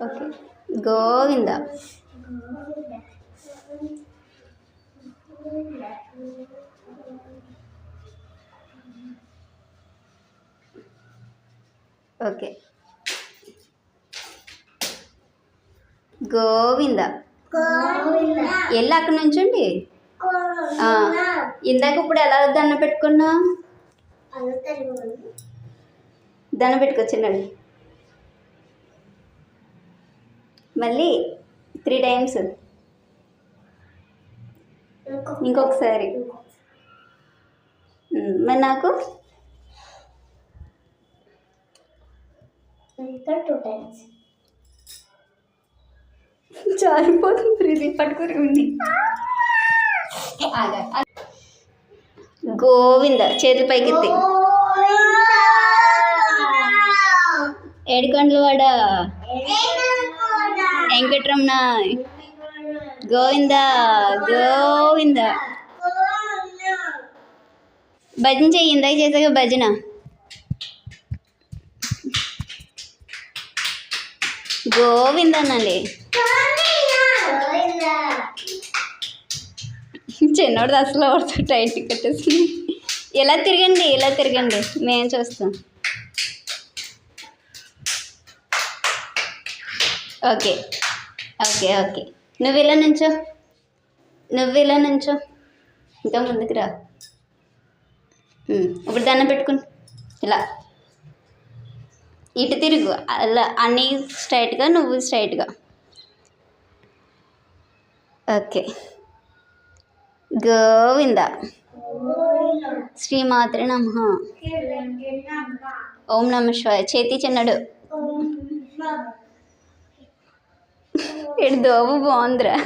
Okay Govinda okay Govinda ఎల్లు అక్కడ నుంచండి ఇందాక ఇప్పుడు ఎలా దండ పెట్టుకున్నా దండ పెట్టుకొచ్చినాడు మళ్ళీ త్రీ టైమ్స్. ఇంకొకసారి. మరి నాకు? Two times. జారిపోతుంది ఇది పట్టుకుని ఉంది. గోవింద చేతులు పైకెత్తి. ఏడుకొండల వాడ? వెంకటరమణ గోవింద గోవింద. భజన చెయ్యి ఇందాక చేసాక భజన. గోవింద అనండి చిన్నోడు అసలు పడుతుంది టైట్ కట్టేసి ఇలా తిరగండి ఇలా తిరగండి మేము చూస్తాం. ఓకే. Okay okay. నువ్వు ఇలా నుంచో. నువ్వు ఇలా నుంచో. ఇంకా ముందుకు రా. ఇప్పుడు దండం పెట్టుకుని ఇలా. ఇటు తిరుగు. అలా అన్నీ స్ట్రైట్గా నువ్వు స్ట్రైట్గా. ఓకే. గోవింద. శ్రీమాత్రి నమ. ఓం నమ శివాయ. చేతి చిన్నడు. ఇటు దోవు బాగుందిరా.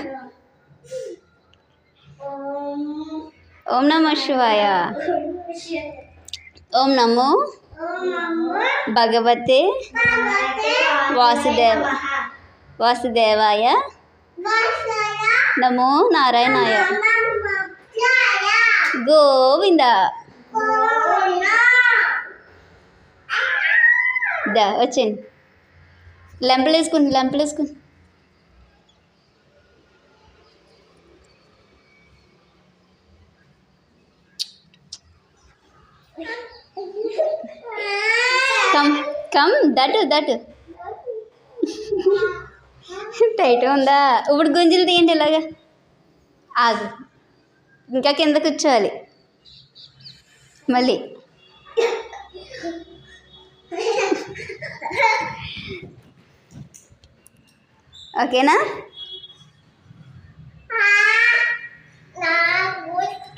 ఓం నమ శివాయ. ఓం నమో భగవతే వాసుదేవ వాసుదేవాయ నమో నారాయణాయ. గోవింద. దా వచ్చింది లెంపలు వేసుకుంది లెంపలు వేసుకుంది కమ్ దట్ దట్ టైట్ ఉందా? ఇప్పుడు గుంజలు తీయండి ఇలాగా. ఆగు. ఇంకా కింద కూర్చోవాలి. మళ్ళీ. ఓకేనా?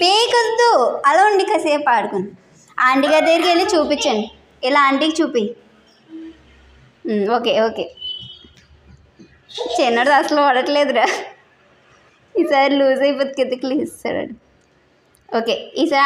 పేకొద్దు. అలా ఉండి కాసేపు ఆడుకుని ఆంటీ గారి దగ్గరికి వెళ్ళి చూపించండి. ఇలా ఆంటీకి చూపి ఓకే ఓకే. చిన్నడు అసలు పడట్లేదురా ఈసారి లూజ్ అయిపోతుంది కిందకి ఇస్తాడు ఓకే ఈసారి